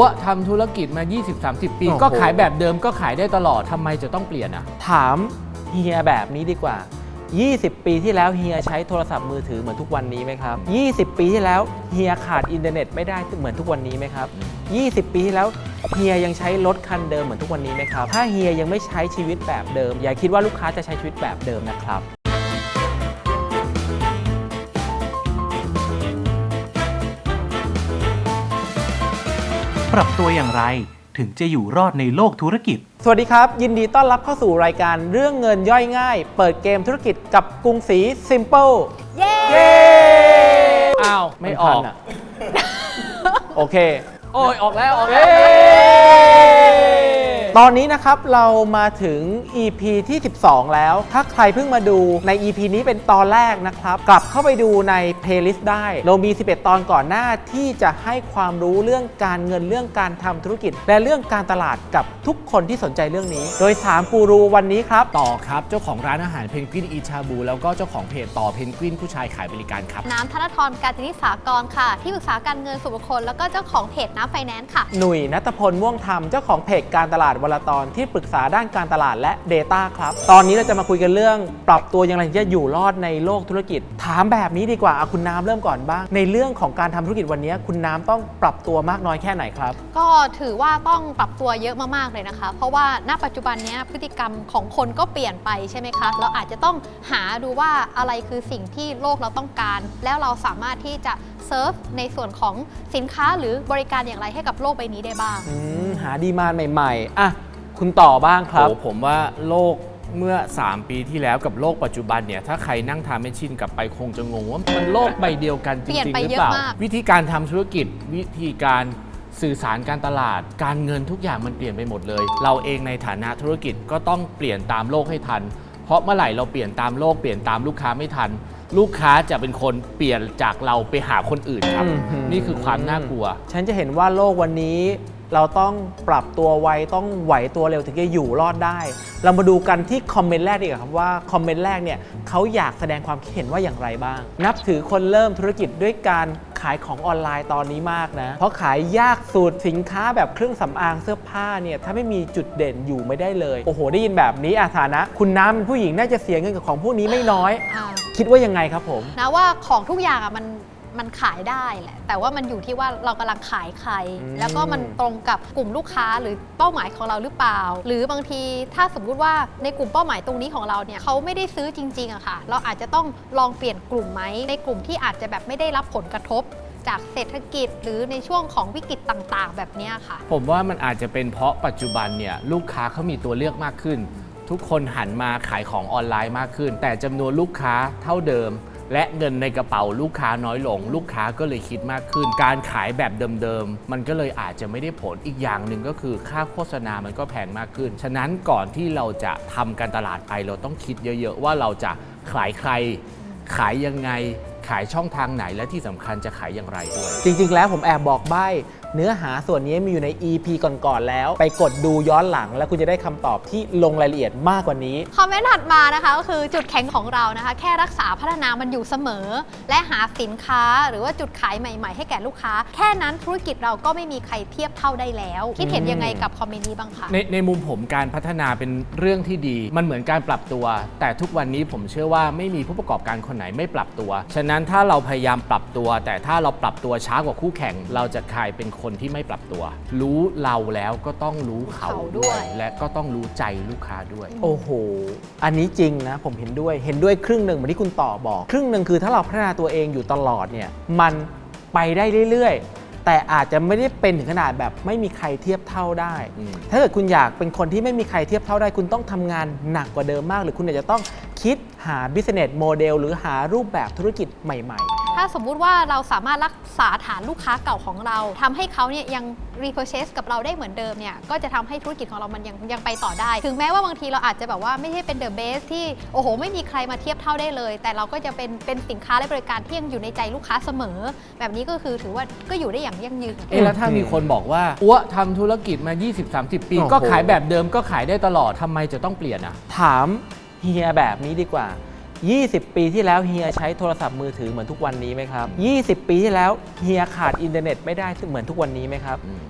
อัวทำธุรกิจมา 20-30 ปี โอ้โห ก็ขายแบบเดิมก็ขายได้ตลอดทำไมจะต้องเปลี่ยนอะ ถามเฮียแบบนี้ดีกว่า 20 ปีที่แล้วเฮียใช้โทรศัพท์มือถือเหมือนทุกวันนี้ไหมครับ 20 ปีที่แล้วเฮียขาดอินเทอร์เน็ตไม่ได้เหมือนทุกวันนี้ไหมครับ 20 ปีที่แล้วเฮียยังใช้รถคันเดิมเหมือนทุกวันนี้ไหมครับ ถ้าเฮียยังไม่ใช้ชีวิตแบบเดิม อย่าคิดว่าลูกค้าจะใช้ชีวิตแบบเดิมนะครับ รับตัวอย่างไร ถึงจะอยู่รอดในโลกธุรกิจ สวัสดีครับ ยินดีต้อนรับเข้าสู่รายการเรื่องเงินย่อยง่าย เปิดเกมธุรกิจกับกรุงศรี Simple เย้เย้อ้าวไม่ออกนทันะโอเค โอ้ยออกแล้วออกเย้แล้ว ตอนนี้นะครับเรามาถึง EP ที่ 12 แล้ว ถ้าใครเพิ่งมาดูใน EP นี้เป็นตอนแรกนะครับ กลับเข้าไปดูใน playlist ได้ เรามี 11 ตอนก่อนหน้าที่จะให้ความรู้เรื่องการเงินเรื่องการทำธุรกิจ และเรื่องการตลาดกับทุกคนที่สนใจเรื่องนี้ โดย 3 กูรูวันนี้ครับ ต่อครับ เจ้าของร้านอาหารเพนกวินอีชาบู แล้วก็เจ้าของเพจต่อเพนกวินผู้ชายขายบริการครับ น้ำธนทรการจนิสากรค่ะ ที่ปรึกษาการเงินส่วนบุคคลแล้วก็เจ้าของเพจน้ำไฟแนนซ์ค่ะ หนุ่ยนัทพลม่วงธรรมเจ้าของเพจการตลาดวลตอนที่ปรึกษาด้านการตลาดและ Data ครับ ตอนนี้เราจะมาคุยกันเรื่อง ปรับตัวอย่างไรจะอยู่รอดในโลกธุรกิจ ถามแบบนี้ดีกว่าเอาคุณน้ำเริ่มก่อนบ้าง ในเรื่องของการทำธุรกิจวันนี้ คุณน้ำต้องปรับตัวมากน้อยแค่ไหนครับ ก็ถือว่าต้องปรับตัวเยอะมากๆเลยนะคะ เพราะว่าณปัจจุบันเนี้ยพฤติกรรมของคนก็เปลี่ยนไปใช่ไหมคะ เราอาจจะต้องหาดูว่าอะไรคือสิ่งที่โลกเราต้องการ แล้วเราสามารถที่จะ เซิร์ฟในส่วนของสินค้าหรือบริการอย่างไรให้กับโลกใบนี้ได้บ้าง อืมหาดีมานใหม่ๆ อะ คุณต่อบ้างครับ โอ้ผมว่าโลกเมื่อ 3 ปีที่แล้วกับโลกปัจจุบันเนี่ย ถ้าใครนั่งทานไม่ชินกลับไปคงจะงงว่ามันโลกใบเดียวกันจเปลี่ยนริงไปๆ หรือเยอะเปล่ามาก วิธีการทำธุรกิจวิธีการสื่อสารการตลาด การเงินทุกอย่างมันเปลี่ยนไปหมดเลย เราเองในฐานะธุรกิจก็ต้องเปลี่ยนตามโลกให้ทัน เพราะเมื่อไหร่เราเปลี่ยนตามโลกเปลี่ยนตามลูกค้าไม่ทัน ลูกค้าจะเป็นคนเปลี่ยนจากเราไปหาคนอื่นครับอืมหือนี่คือความน่ากลัว ฉันจะเห็นว่าโลกวันนี้ เราต้องปรับตัวไวต้องไหวตัวเร็วถึงจะอยู่รอดได้ เรามาดูกันที่คอมเมนต์แรกดีกว่าครับว่าคอมเมนต์แรกเนี่ยเขาอยากแสดงความคิดเห็นว่าอย่างไรบ้าง นับถือคนเริ่มธุรกิจด้วยการขายของออนไลน์ตอนนี้มากนะ เพราะขายยากสุดสินค้าแบบเครื่องสำอางเสื้อผ้าเนี่ยถ้าไม่มีจุดเด่นอยู่ไม่ได้เลย โอ้โห ได้ยินแบบนี้อาฐานะ คุณน้ำเป็นผู้หญิงน่าจะเสียเงินกับของพวกนี้ไม่น้อยอ่าคิดว่ายังไงครับผมนะว่าของทุกอย่างอะมัน มันขายได้แหละ แต่ว่ามันอยู่ที่ว่าเรากำลังขายใคร อืม แล้วก็มันตรงกับกลุ่มลูกค้าหรือเป้าหมายของเราหรือเปล่า หรือบางทีถ้าสมมุติว่าในกลุ่มเป้าหมายตรงนี้ของเราเนี่ยเขาไม่ได้ซื้อจริงๆอะค่ะ เราอาจจะต้องลองเปลี่ยนกลุ่มไหมในกลุ่มที่อาจจะแบบไม่ได้รับผลกระทบ จากเศรษฐกิจหรือในช่วงของวิกฤตต่าง ๆ แบบเนี้ยค่ะ ผมว่ามันอาจจะเป็นเพราะปัจจุบันเนี่ยลูกค้าเขามีตัวเลือกมากขึ้น ทุกคนหันมาขายของออนไลน์มากขึ้น แต่จำนวนลูกค้าเท่าเดิม และเงินในกระเป๋าลูกค้าน้อยลง ลูกค้าก็เลยคิดมากขึ้น การขายแบบเดิมๆ มันก็เลยอาจจะไม่ได้ผลอีกอย่างหนึ่งก็คือค่าโฆษณามันก็แพงมากขึ้น ฉะนั้นก่อนที่เราจะทำการตลาดไปเราต้องคิดเยอะ ๆ ว่าเราจะขายใคร ขายยังไงขายช่องทางไหนและที่สำคัญจะขายอย่างไรด้วย จริง ๆ แล้วผมแอบบอกใบ้ เนื้อหาส่วนนี้มีอยู่ใน EP ก่อนๆแล้ว ไปกดดูย้อนหลัง แล้วคุณจะได้คำตอบที่ลงรายละเอียดมากกว่านี้ คอมเมนต์ถัดมานะคะก็คือจุดแข็งของเรานะคะ แค่รักษาพัฒนามันอยู่เสมอ และหาสินค้าหรือว่าจุดขายใหม่ ๆ ให้แก่ลูกค้า แค่นั้นธุรกิจเราก็ไม่มีใครเทียบเท่าได้แล้ว คิดเห็นยังไงกับคอมเมนต์นี้บ้างคะในในมุมผมการพัฒนาเป็นเรื่องที่ดี มันเหมือนการปรับตัว แต่ทุกวันนี้ผมเชื่อว่าไม่มีผู้ประกอบการคนไหนไม่ปรับตัว ฉะนั้นถ้าเราพยายามปรับตัว แต่ถ้าเราปรับตัวช้ากว่าคู่แข่ง เราจะกลายเป็นคนที่ไม่ปรับตัว รู้เราแล้วก็ต้องรู้เขาเขาด้ด้ววย ย และก็ต้องรู้ใจลูกค้าด้วย โอ้โห อันนี้จริงนะ ผมเห็นด้วย เห็นด้วยครึ่งหนึ่งเหมือนที่คุณต่อบอก ครึ่งหนึ่งคือถ้าเราพัฒนาตัวเองอยู่ตลอดเนี่ย มันไปได้เรื่อยๆ แต่อาจจะไม่ได้เป็นถึงขนาดแบบไม่มีใครเทียบเท่าได้ อืม ถ้าเกิดคุณอยากเป็นคนที่ไม่มีใครเทียบเท่าได้ คุณต้องทำงานหนักกว่าเดิมมาก หรือคุณอาจจะต้องคิดหา business model หรือหารูปแบบธุรกิจใหม่ ๆ ถ้าสมมุติว่าเราสามารถรักษาฐานลูกค้าเก่าของเราทำให้เขาเนี่ยยัง repurchase กับเราได้เหมือนเดิมเนี่ยก็จะทำให้ธุรกิจของเรามันยังยังไปต่อได้ ถึงแม้ว่าบางทีเราอาจจะแบบว่าไม่ใช่เป็น the best ที่โอ้โห ไม่มีใครมาเทียบเท่าได้เลย แต่เราก็จะเป็นเป็นสินค้าและบริการที่ยังอยู่ในใจลูกค้าเสมอ แบบนี้ก็คือถือว่าก็อยู่ได้อย่างยั่งยืนเอ๊ะแล้วถ้ามีคนบอกว่าอัวทำธุรกิจมา 20-30 ปีโอ้โหก็ขายแบบเดิมก็ขายได้ตลอดทำไมจะต้องเปลี่ยนอะถามเฮียแบบนี้ดีกว่า 20 ปีที่แล้วเฮียใช้โทรศัพท์มือถือเหมือนทุกวันนี้ไหมครับ 20 ปีที่แล้วเฮียขาดอินเทอร์เน็ตไม่ได้เหมือนทุกวันนี้ไหมครับอืม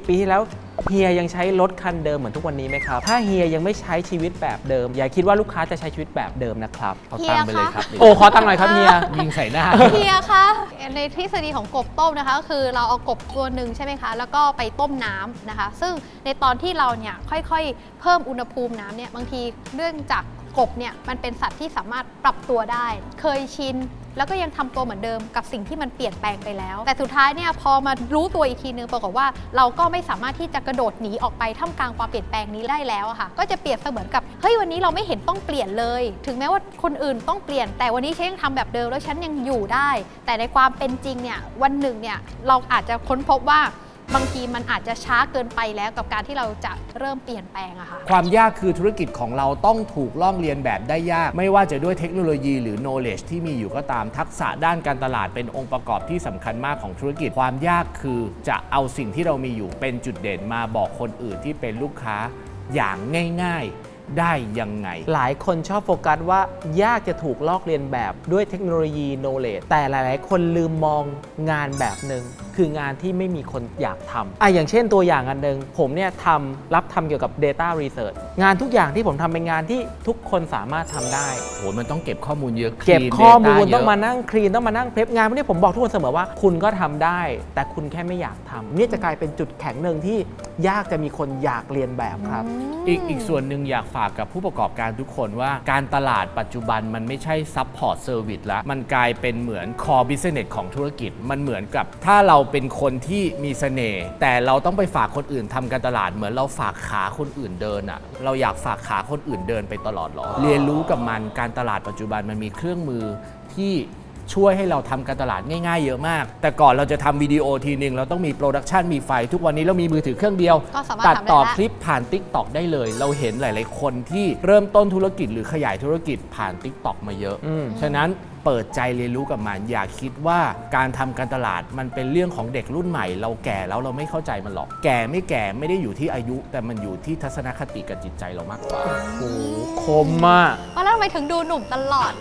20 ปีที่แล้วเฮียยังใช้รถคันเดิมเหมือนทุกวันนี้ไหมครับ ถ้าเฮียยังไม่ใช้ชีวิตแบบเดิม อย่าคิดว่าลูกค้าจะใช้ชีวิตแบบเดิมนะครับเอาตังค์ไปเลยครับโอ้ขอตังค์หน่อยครับเฮียยิงใส่หน้า เฮียคะในทฤษฎีของกบต้มนะคะก็คือเราเอากบตัวหนึ่งใช่ไหมคะ แล้วก็ไปต้มน้ำนะคะ ซึ่งในตอนที่เราเนี่ยค่อยๆ เพิ่มอุณหภูมิน้ำเนี่ยบางทีเนื่องจาก กบเนี่ยมันเป็นสัตว์ที่สามารถปรับตัวได้ เคยชินแล้วก็ยังทำตัวเหมือนเดิมกับสิ่งที่มันเปลี่ยนแปลงไปแล้ว แต่สุดท้ายเนี่ยพอมารู้ตัวอีกทีนึงปรากฏว่าเราก็ไม่สามารถที่จะกระโดดหนีออกไปท่ามกลางความเปลี่ยนแปลงนี้ได้แล้วอะค่ะ ก็จะเปรียบเสมือนกับเฮ้ยวันนี้เราไม่เห็นต้องเปลี่ยนเลย ถึงแม้ว่าคนอื่นต้องเปลี่ยน แต่วันนี้ฉันยังทำแบบเดิมแล้วฉันยังอยู่ได้ แต่ในความเป็นจริงเนี่ยวันหนึ่งเนี่ยเราอาจจะค้นพบว่า บางทีมันอาจจะช้าเกินไปแล้วกับการที่เราจะเริ่มเปลี่ยนแปลงอะค่ะ ความยากคือธุรกิจของเราต้องถูกล่องเรียนแบบได้ยาก ไม่ว่าจะด้วยเทคโนโลยีหรือ knowledge ที่มีอยู่ก็ตามทักษะด้านการตลาดเป็นองค์ประกอบที่สำคัญมากของธุรกิจ ความยากคือจะเอาสิ่งที่เรามีอยู่เป็นจุดเด่นมาบอกคนอื่นที่เป็นลูกค้าอย่างง่าย ๆได้ยังไง หลายคนชอบโฟกัสว่ายากจะถูกลอกเลียนแบบด้วยเทคโนโลยีโนเล e แต่หลาย ๆ คนลืมมองงานแบบหนึ่ง คืองานที่ไม่มีคนอยากทำอะอย่างเช่นตัวอย่างอันหนึ่งผมเนี่ยทำรับทำเกี่ยวกับ Data Research งานทุกอย่างที่ผมทำเป็นงานที่ทุกคนสามารถทำได้ โหมันต้องเก็บข้อมูลเยอะ เก็บ clean ข้อมูล data เยะ ต้องมานั่งคลีนต้องมานั่งเพลฟงานพวกนี้ผมบอกทุกคนเสมอว่า คุณก็ทำได้ แต่คุณแค่ไม่อยากทำนี่จะกลายเป็นจุดแข็งหนึ่งที่ยากจะมีคนอยากเรียนแบบครับ อีกอีกส่วนหนึ่งอยากฝากกับผู้ประกอบการทุกคนว่าการตลาดปัจจุบันมันไม่ใช่ซัพพอร์ตเซอร์วิสแล้ว มันกลายเป็นเหมือนคอบิสเนสของธุรกิจ มันเหมือนกับถ้าเราเป็นคนที่มีเสน่ห์แต่เราต้องไปฝากคนอื่นทำการตลาดเหมือนเราฝากขาคนอื่นเดินอะเราอยากฝากขาคนอื่นเดินไปตลอดหรอ เรียนรู้กับมันการตลาดปัจจุบันมันมีเครื่องมือที่ ช่วยให้เราทำการตลาดง่ายๆ เยอะมาก แต่ก่อนเราจะทำวิดีโอทีหนึ่งเราต้องมีโปรดักชันมีไฟ ทุกวันนี้เรามีมือถือเครื่องเดียวก็สามารถตัดทำได้ต่อแล้วคลิปผ่าน Tik t o อกได้เลย เราเห็นหลาย ๆ คนที่เริ่มต้นธุรกิจหรือขยายธุรกิจผ่าน Tik t o อกมาเยอะอืมฉะนั้นเปิดใจเรียนรู้กับมัน อย่าคิดว่าการทำการตลาดมันเป็นเรื่องของเด็กรุ่นใหม่ เราแก่แล้วเราไม่เข้าใจมันหรอก แก่ไม่แก่ไม่ได้อยู่ที่อายุ แต่มันอยู่ที่ทัศนคติกับจิตใจเรามากกว่าโอ้โหคมมากว่าแล้ว ทำไมถึงดูหนุ่มตลอด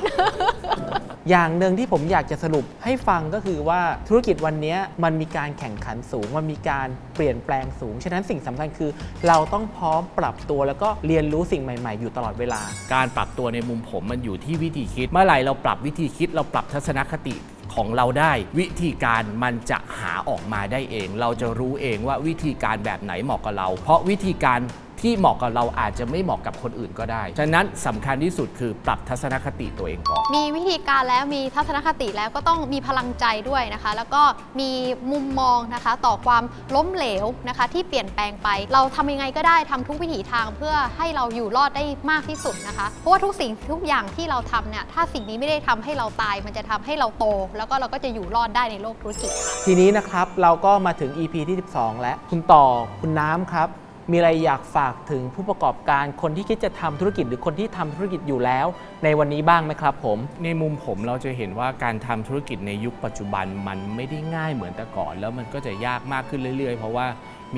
อย่างหนึ่งที่ผมอยากจะสรุปให้ฟังก็คือว่าธุรกิจวันนี้มันมีการแข่งขันสูง มันมีการเปลี่ยนแปลงสูง ฉะนั้นสิ่งสำคัญคือ เราต้องพร้อมปรับตัวแล้วก็เรียนรู้สิ่งใหม่ๆ อยู่ตลอดเวลา การปรับตัวในมุมผมมันอยู่ที่วิธีคิด เมื่อไหร่เราปรับวิธีคิด เราปรับทัศนคติของเราได้ วิธีการมันจะหาออกมาได้เอง เราจะรู้เองว่าวิธีการแบบไหนเหมาะกับเรา เพราะวิธีการ ที่เหมาะกับเราอาจจะไม่เหมาะกับคนอื่นก็ได้ ฉะนั้นสำคัญที่สุดคือปรับทัศนคติตัวเองก่อน มีวิธีการแล้วมีทัศนคติแล้วก็ต้องมีพลังใจด้วยนะคะ แล้วก็มีมุมมองนะคะ ต่อความล้มเหลวนะคะ ที่เปลี่ยนแปลงไป เราทำยังไงก็ได้ทำทุกวิถีทางเพื่อให้เราอยู่รอดได้มากที่สุดนะคะ เพราะว่าทุกสิ่งทุกอย่างที่เราทำเนี่ยถ้าสิ่งนี้ไม่ได้ทำให้เราตาย มันจะทำให้เราโต แล้วก็เราก็จะอยู่รอดได้ในโลกธุรกิจค่ะทีนี้นะครับเราก็มาถึง EP ที่ 12 แล้วคุณต่อคุณน้ำครับ มีอะไรอยากฝากถึงผู้ประกอบการคนที่คิดจะทำธุรกิจหรือคนที่ทำธุรกิจอยู่แล้ว ในวันนี้บ้างไหมครับผม ในมุมผมเราจะเห็นว่าการทำธุรกิจในยุคปัจจุบันมันไม่ได้ง่ายเหมือนแต่ก่อน แล้วมันก็จะยากมากขึ้นเรื่อยๆ เพราะว่า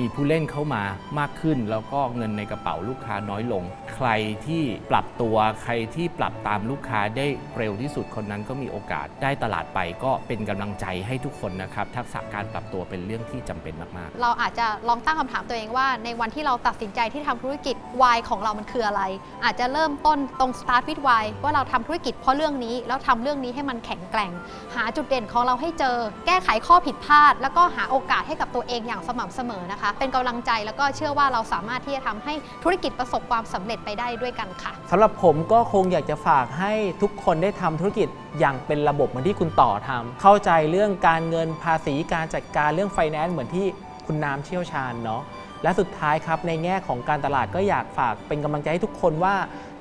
มีผู้เล่นเข้ามามากขึ้น แล้วก็เงินในกระเป๋าลูกค้าน้อยลง ใครที่ปรับตัวใครที่ปรับตามลูกค้าได้เร็วที่สุดคนนั้นก็มีโอกาสได้ตลาดไปก็เป็นกำลังใจให้ทุกคนนะครับ ทักษะการปรับตัวเป็นเรื่องที่จำเป็นมากๆ เราอาจจะลองตั้งคำถามตัวเองว่า ในวันที่เราตัดสินใจที่ทำธุรกิจ Y ของเรามันคืออะไร อาจจะเริ่มต้นตรง start with Y ว่าเราทำธุรกิจเพราะเรื่องนี้แล้วทำเรื่องนี้ให้มันแข็งแกร่ง หาจุดเด่นของเราให้เจอ แก้ไขข้อผิดพลาด แล้วก็หาโอกาสให้กับตัวเองอย่างสม่ำเสมอนะคะเป็นกำลังใจแล้วก็เชื่อว่าเราสามารถที่จะทำให้ธุรกิจประสบความสำเร็จไปได้ด้วยกันค่ะสำหรับผมก็คงอยากจะฝากให้ทุกคนได้ทำธุรกิจอย่างเป็นระบบเหมือนที่คุณต่อทำเข้าใจเรื่องการเงินภาษีการจัดการเรื่องไฟแนนซ์เหมือนที่คุณน้ำเชี่ยวชาญเนาะและสุดท้ายครับในแง่ของการตลาดก็อยากฝากเป็นกำลังใจให้ทุกคนว่า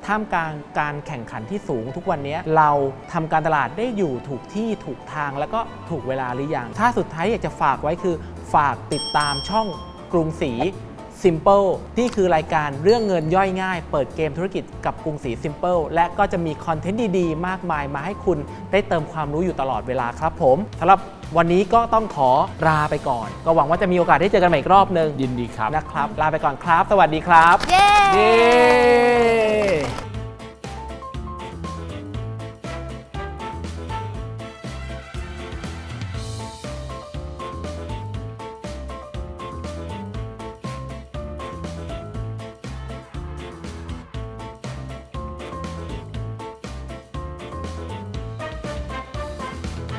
ท่ามกลางการแข่งขันที่สูงทุกวันนี้เราทำการตลาดได้อยู่ถูกที่ถูกทางแล้วก็ถูกเวลาหรือยังถ้าสุดท้ายอยากจะฝากไว้คือ ฝากติดตามช่อง กรุงศรี Simple นี่คือรายการเรื่องเงินย่อยง่าย เปิดเกมธุรกิจกับกรุงศรี Simple และก็จะมีคอนเทนต์ดีๆ มากมายมาให้คุณได้เติมความรู้อยู่ตลอดเวลาครับผมสำหรับวันนี้ก็ต้องขอลาไปก่อน ก็หวังว่าจะมีโอกาสได้เจอกันใหม่อีกรอบหนึ่งยินดีครับ นะครับ ลาไปก่อนครับ สวัสดีครับ เย้เย้